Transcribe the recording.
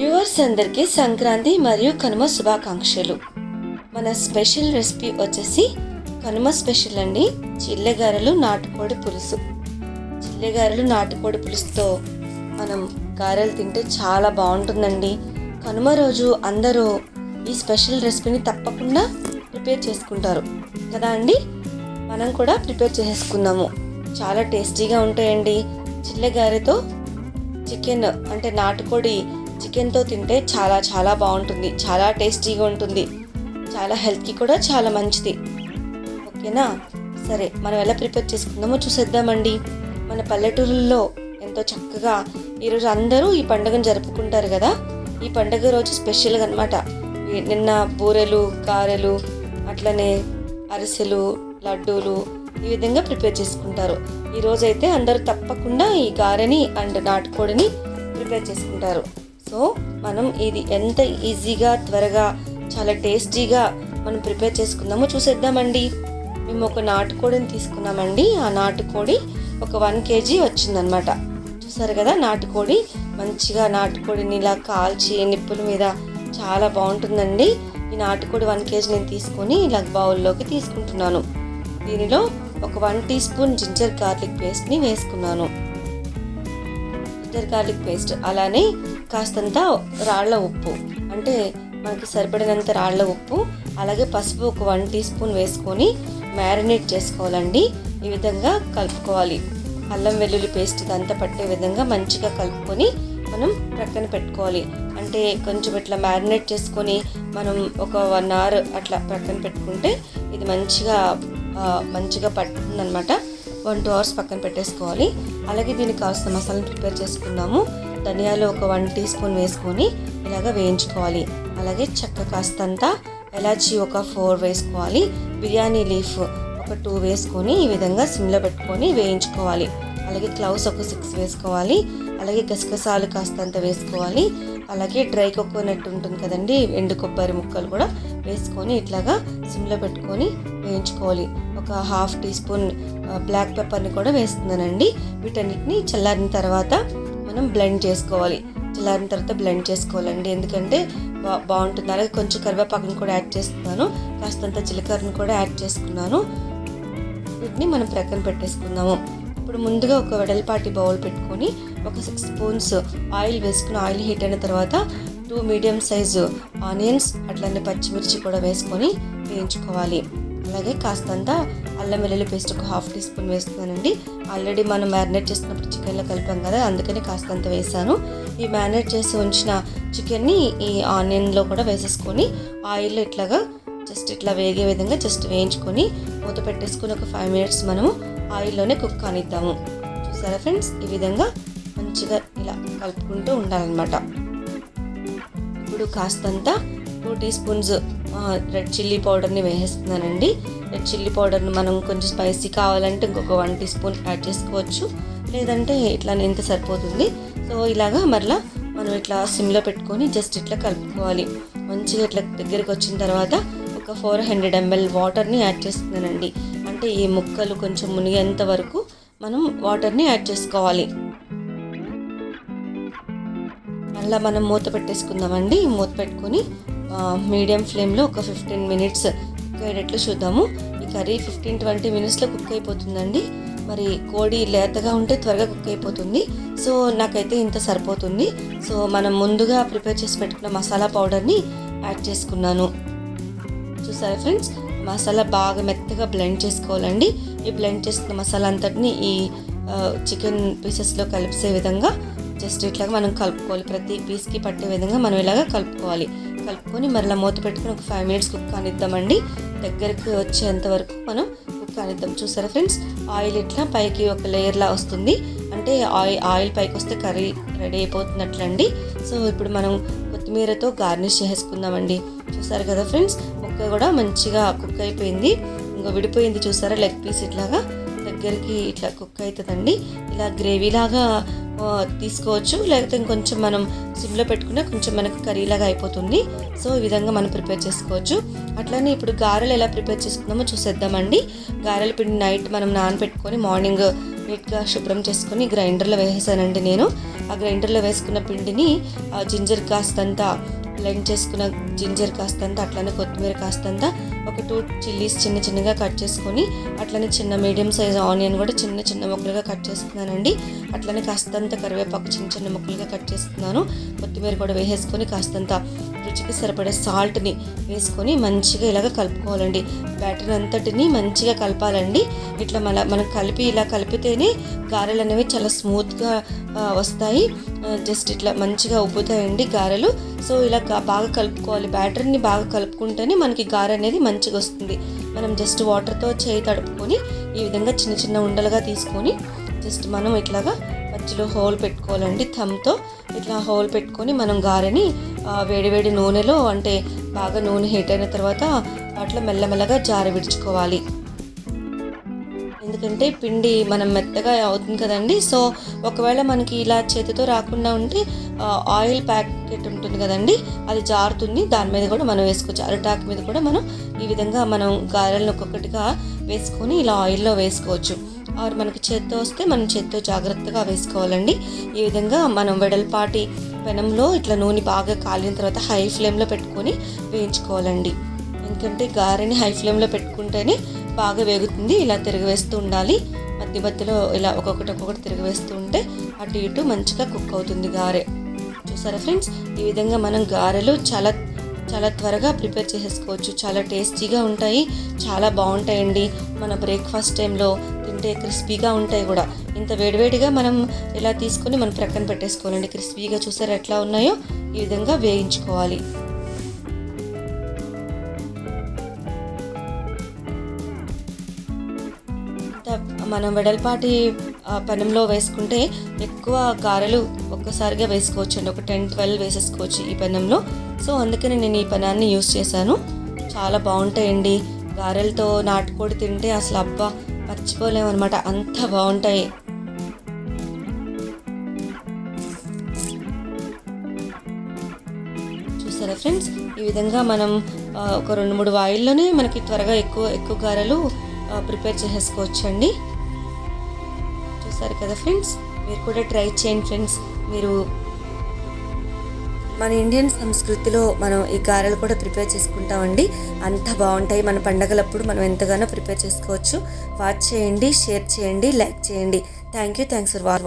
Viewers అందరికీ సంక్రాంతి మరియు కనుమ శుభాకాంక్షలు. మన స్పెషల్ రెసిపీ వచ్చేసి కనుమ స్పెషల్ అండి. చిల్లెగారెలు నాటుకోడి పులుసు. చిల్లెగారెలు నాటుకోడి పులుసుతో మనం గారెలు తింటే చాలా బాగుంటుందండి. కనుమ రోజు అందరూ ఈ స్పెషల్ రెసిపీని తప్పకుండా ప్రిపేర్ చేసుకుంటారు. కదా అండి? మనం కూడా ప్రిపేర్ చేసుకుందాము చాలా టేస్టీగా ఉంటాయండి. చిల్లెగారెతో చికెన్ అంటే నాటుకోడి చికెన్తో తింటే చాలా చాలా బాగుంటుంది. చాలా టేస్టీగా ఉంటుంది. చాలా హెల్త్కి కూడా చాలా మంచిది. ఓకేనా? సరే మనం ఎలా ప్రిపేర్ చేసుకుందామో చూసేద్దామండి. మన పల్లెటూరుల్లో ఎంతో చక్కగా ఈరోజు అందరూ ఈ పండుగను జరుపుకుంటారు కదా? ఈ పండుగ రోజు స్పెషల్గా అనమాట నిన్న బూరెలు గారెలు అట్లనే అరిసెలు లడ్డూలు ఈ విధంగా ప్రిపేర్ చేసుకుంటారు. ఈరోజైతే అందరూ తప్పకుండా ఈ గారెని అండ్ నాటుకోడిని ప్రిపేర్ చేసుకుంటారు. సో మనం ఇది ఎంత ఈజీగా త్వరగా చాలా టేస్టీగా మనం ప్రిపేర్ చేసుకుందామో చూసేద్దామండి. మేము ఒక నాటుకోడిని తీసుకున్నామండి. ఆ నాటుకోడి ఒక వన్ కేజీ వచ్చిందనమాట. చూసారు కదా నాటుకోడి? మంచిగా నాటుకోడిని ఇలా కాల్చి నిప్పుల మీద చాలా బాగుంటుందండి. ఈ నాటుకోడి వన్ కేజీ నేను తీసుకొని ఇలా బౌల్లోకి తీసుకుంటున్నాను. దీనిలో ఒక one teaspoon ginger garlic పేస్ట్ని వేసుకున్నాను. జింజర్ గార్లిక్ పేస్ట్ అలానే కాస్తంత రాళ్ళ ఉప్పు. అంటే మనకి సరిపడినంత రాళ్ళ ఉప్పు అలాగే పసుపు ఒక వన్ టీ స్పూన్ వేసుకొని మ్యారినేట్ చేసుకోవాలండి. ఈ విధంగా కలుపుకోవాలి. అల్లం వెల్లుల్లి పేస్ట్ ఇదంతా పట్టే విధంగా మంచిగా కలుపుకొని మనం ప్రక్కన పెట్టుకోవాలి. అంటే కొంచెం ఇట్లా మ్యారినేట్ చేసుకొని మనం ఒక వన్ అవర్ అట్లా ప్రక్కన పెట్టుకుంటే ఇది మంచిగా మంచిగా పట్టుతుందనమాట వన్ టూ అవర్స్ పక్కన పెట్టేసుకోవాలి. అలాగే దీనికి కావాల్సిన మసాలాను ప్రిపేర్ చేసుకున్నాము. ధనియాలు ఒక వన్ టీ స్పూన్ వేసుకొని ఇలాగ వేయించుకోవాలి. అలాగే చెక్క కాస్తంత ఎలాచి ఒక ఫోర్ వేసుకోవాలి. బిర్యానీ లీఫ్ ఒక టూ వేసుకొని ఈ విధంగా సిమ్లో పెట్టుకొని వేయించుకోవాలి. అలాగే క్లౌస్ ఒక సిక్స్ వేసుకోవాలి. అలాగే గసగసాలు కాస్తంత వేసుకోవాలి. అలాగే డ్రై కోకోనట్ ఉంటుంది కదండి ఎండు కొబ్బరి ముక్కలు కూడా వేసుకొని ఇట్లాగా సిమ్లో పెట్టుకొని వేయించుకోవాలి. ఒక హాఫ్ టీ స్పూన్ బ్లాక్ పెప్పర్ని కూడా వేస్తున్నానండి. వీటన్నిటిని చల్లారిన తర్వాత మనం బ్లెండ్ చేసుకోవాలి. చల్లారిన తర్వాత బ్లెండ్ చేసుకోవాలండి. ఎందుకంటే బా బాగుంటుంది అలాగే కొంచెం కరివేపాకుని కూడా యాడ్ చేస్తున్నాను. కాస్తంత జీలకర్రను కూడా యాడ్ చేసుకున్నాను. వీటిని మనం ప్రక్కన పెట్టేసుకుందాము. ఇప్పుడు ముందుగా ఒక వెడల్పాటి బౌల్ పెట్టుకొని ఒక సిక్స్ స్పూన్స్ ఆయిల్ వేసుకుని ఆయిల్ హీట్ అయిన తర్వాత టూ మీడియం సైజు ఆనియన్స్ అట్లనే పచ్చిమిర్చి కూడా వేసుకొని వేయించుకోవాలి. అలాగే కాస్తంత అల్లం వెల్లుల్లి పేస్ట్ ఒక హాఫ్ టీ స్పూన్ వేస్తున్నానండి. ఆల్రెడీ మనం మ్యారినేట్ చేసినప్పుడు చికెన్లో కలిపాం కదా అందుకని కాస్తంత వేసాను. ఈ మ్యారినేట్ చేసి ఉంచిన చికెన్ని ఈ ఆనియన్లో కూడా వేసేసుకొని ఆయిల్లో ఇట్లాగా జస్ట్ ఇట్లా వేగే విధంగా జస్ట్ వేయించుకొని మూత పెట్టేసుకొని ఒక ఫైవ్ మినిట్స్ మనము ఆయిల్లోనే కుక్ కానిద్దాము. చూసారా ఫ్రెండ్స్ ఈ విధంగా మంచిగా ఇలా కలుపుకుంటూ ఉండాలన్నమాట. ఇప్పుడు కాస్తంత two teaspoons red chilli పౌడర్ని వేసేస్తున్నానండి. చిల్లీ పౌడర్ని మనం కొంచెం స్పైసీ కావాలంటే ఇంకొక వన్ టీ స్పూన్ యాడ్ చేసుకోవచ్చు. లేదంటే ఇట్లా ఇంత సరిపోతుంది. సో ఇలాగా మరలా మనం ఇట్లా సిమ్లో పెట్టుకొని జస్ట్ ఇట్లా కలుపుకోవాలి. మంచిగా ఇట్లా దగ్గరికి వచ్చిన తర్వాత ఒక ఫోర్ హండ్రెడ్ ఎంఎల్ వాటర్ని యాడ్ చేస్తున్నానండి. అంటే ఈ ముక్కలు కొంచెం మునిగేంత వరకు మనం వాటర్ని యాడ్ చేసుకోవాలి. మళ్ళీ మనం మూత పెట్టేసుకుందామండి. మూత పెట్టుకొని మీడియం ఫ్లేమ్లో ఒక ఫిఫ్టీన్ మినిట్స్ కుక్ అయ్యేటట్లు చూద్దాము. ఈ కర్రీ ఫిఫ్టీన్ ట్వంటీ మినిట్స్లో కుక్ అయిపోతుందండి మరి కోడి లేతగా ఉంటే త్వరగా కుక్ అయిపోతుంది సో నాకైతే ఇంత సరిపోతుంది. సో మనం ముందుగా ప్రిపేర్ చేసి పెట్టుకున్న మసాలా పౌడర్ని యాడ్ చేసుకున్నాను. చూసారా ఫ్రెండ్స్? మసాలా బాగా మెత్తగా బ్లెండ్ చేసుకోవాలండి. ఈ బ్లెండ్ చేసుకున్న మసాలా అంతటిని ఈ చికెన్ పీసెస్లో కలిపే విధంగా జస్ట్ ఇట్లాగా మనం కలుపుకోవాలి. ప్రతి పీస్కి పట్టే విధంగా మనం ఇలాగా కలుపుకోవాలి. కలుపుకొని మరలా మూత పెట్టుకుని ఒక ఫైవ్ మినిట్స్ కుక్ కానిద్దామండి. దగ్గరికి వచ్చేంత వరకు మనం కుక్ కానిద్దాం చూసారా ఫ్రెండ్స్? ఆయిల్ ఇట్లా పైకి ఒక లేయర్లా వస్తుంది. అంటే ఆయిల్ ఆయిల్ పైకి వస్తే కర్రీ రెడీ అయిపోతున్నట్లండి. సో ఇప్పుడు మనం కొత్తిమీరతో గార్నిష్ చేసుకుందామండి చూసారు కదా ఫ్రెండ్స్? ముక్క కూడా మంచిగా కుక్ అయిపోయింది. ఇంకా విడిపోయింది చూసారా? లెగ్ పీస్ ఇట్లాగా దగ్గరికి ఇట్లా కుక్ అవుతుందండి ఇలా గ్రేవీలాగా తీసుకోవచ్చు. లేకపోతే ఇంకొంచెం మనం సిమ్లో పెట్టుకున్నా కొంచెం మనకి కర్రీలాగా అయిపోతుంది. సో ఈ విధంగా మనం ప్రిపేర్ చేసుకోవచ్చు. అట్లనే ఇప్పుడు గారెలు ఎలా ప్రిపేర్ చేసుకున్నామో చూసేద్దామండి. గారెల పిండి నైట్ మనం నానబెట్టుకొని మార్నింగ్ నీట్గా శుభ్రం చేసుకొని గ్రైండర్లో వేసేసానండి నేను. ఆ గ్రైండర్లో వేసుకున్న పిండిని జింజర్ కాస్తంతా బ్లెండ్ చేసుకున్న జింజర్ కాస్తంత అట్లనే కొత్తిమీర కాస్తంత ఒక టూ చిల్లీస్ చిన్న చిన్నగా కట్ చేసుకొని అట్లనే చిన్న మీడియం సైజ్ ఆనియన్ కూడా చిన్న చిన్న ముక్కలుగా కట్ చేసుకున్నానండి. అట్లనే కాస్తంత కరివేపాకు చిన్న చిన్న ముక్కలుగా కట్ చేసుకున్నాను. కొత్తిమీర కూడా వేసేసుకొని కాస్తంత రుచికి సరిపడే సాల్ట్ని వేసుకొని మంచిగా ఇలాగ కలుపుకోవాలండి. బ్యాటర్ అంతటిని మంచిగా కలపాలండి. ఇట్లా మన మనం కలిపి ఇలా కలిపితేనే గారెలు అనేవి చాలా స్మూత్గా వస్తాయి. జస్ట్ ఇట్లా మంచిగా ఉబ్బుతాయండి గారెలు. సో ఇలా బాగా కలుపుకోవాలి. బ్యాటర్ని బాగా కలుపుకుంటేనే మనకి గారె అనేది మంచిగా వస్తుంది. మనం జస్ట్ వాటర్తో చేయి తడుపుకొని ఈ విధంగా చిన్న చిన్న ఉండలుగా తీసుకొని జస్ట్ మనం ఇట్లాగా మధ్యలో హోల్ పెట్టుకోవాలండి. థమ్తో ఇట్లా హోల్ పెట్టుకొని మనం గారెని వేడివేడి నూనెలో అంటే బాగా నూనె హీట్ అయిన తర్వాత అట్లా మెల్లమెల్లగా జారి విడుచుకోవాలి. ఎందుకంటే పిండి మనం మెత్తగా అవుతుంది కదండి. సో ఒకవేళ మనకి ఇలా చేతితో రాకుండా ఉంటే ఆయిల్ ప్యాకెట్ ఉంటుంది కదండి. అది జారుతుంది. దాని మీద కూడా మనం వేసుకోవచ్చు. అరటాక్ మీద కూడా మనం ఈ విధంగా మనం గారెలను ఒక్కొక్కటిగా వేసుకొని ఇలా ఆయిల్లో వేసుకోవచ్చు. ఆరు మనకి చేత్తో వస్తే మనం చేత్తో జాగ్రత్తగా వేసుకోవాలండి. ఈ విధంగా మనం వెడల్పాటి పెనంలో ఇట్లా నూనె బాగా కాలిన తర్వాత హై ఫ్లేమ్లో పెట్టుకొని వేయించుకోవాలండి. ఎందుకంటే గారెని హై ఫ్లేమ్లో పెట్టుకుంటేనే బాగా వేగుతుంది ఇలా తిరగవేస్తూ ఉండాలి. మధ్య మధ్యలో ఇలా ఒక్కొక్కటి ఒక్కొక్కటి తిరగవేస్తూ ఉంటే అటు ఇటు మంచిగా కుక్ అవుతుంది గారె. చూసారా ఫ్రెండ్స్? ఈ విధంగా మనం గారెలు చాలా చాలా త్వరగా ప్రిపేర్ చేసేసుకోవచ్చు. చాలా టేస్టీగా ఉంటాయి చాలా బాగుంటాయండి. మన బ్రేక్ఫాస్ట్ టైంలో తింటే క్రిస్పీగా ఉంటాయి కూడా. ఇంత వేడివేడిగా మనం ఇలా తీసుకొని మనం ప్రక్కన పెట్టేసుకోవాలండి. క్రిస్పీగా చూసారు ఎట్లా ఉన్నాయో? ఈ విధంగా వేయించుకోవాలి. మనం వెడల్పాటి ఆ, పెనంలో వేసుకుంటే ఎక్కువ గారెలు ఒక్కసారిగా వేసుకోవచ్చు అండి ఒక టెన్ ట్వెల్వ్ వేసేసుకోవచ్చు ఈ పెనంలో. సో అందుకని నేను ఈ పెనాన్ని యూస్ చేశాను. చాలా బాగుంటాయండి. గారెలతో నాటుకోడి తింటే అసలు అబ్బా మర్చిపోలేమన్నమాట. అంత బాగుంటాయి. చూసారా ఫ్రెండ్స్. ఈ విధంగా మనం ఒక రెండు మూడు వాయిల్లోనే మనకి త్వరగా ఎక్కువ ఎక్కువ గారెలు ప్రిపేర్ చేసేసుకోవచ్చు అండి చూసారు కదా ఫ్రెండ్స్? మీరు కూడా ట్రై చేయండి ఫ్రెండ్స్. మీరు మన ఇండియన్ సంస్కృతిలో మనం ఈ గారెలు కూడా ప్రిపేర్ చేసుకుంటామండి. అంత బాగుంటాయి మన పండగలప్పుడు మనం ఎంతగానో ప్రిపేర్ చేసుకోవచ్చు. వాచ్ చేయండి షేర్ చేయండి లైక్ చేయండి. Thank you. Thanks for watch.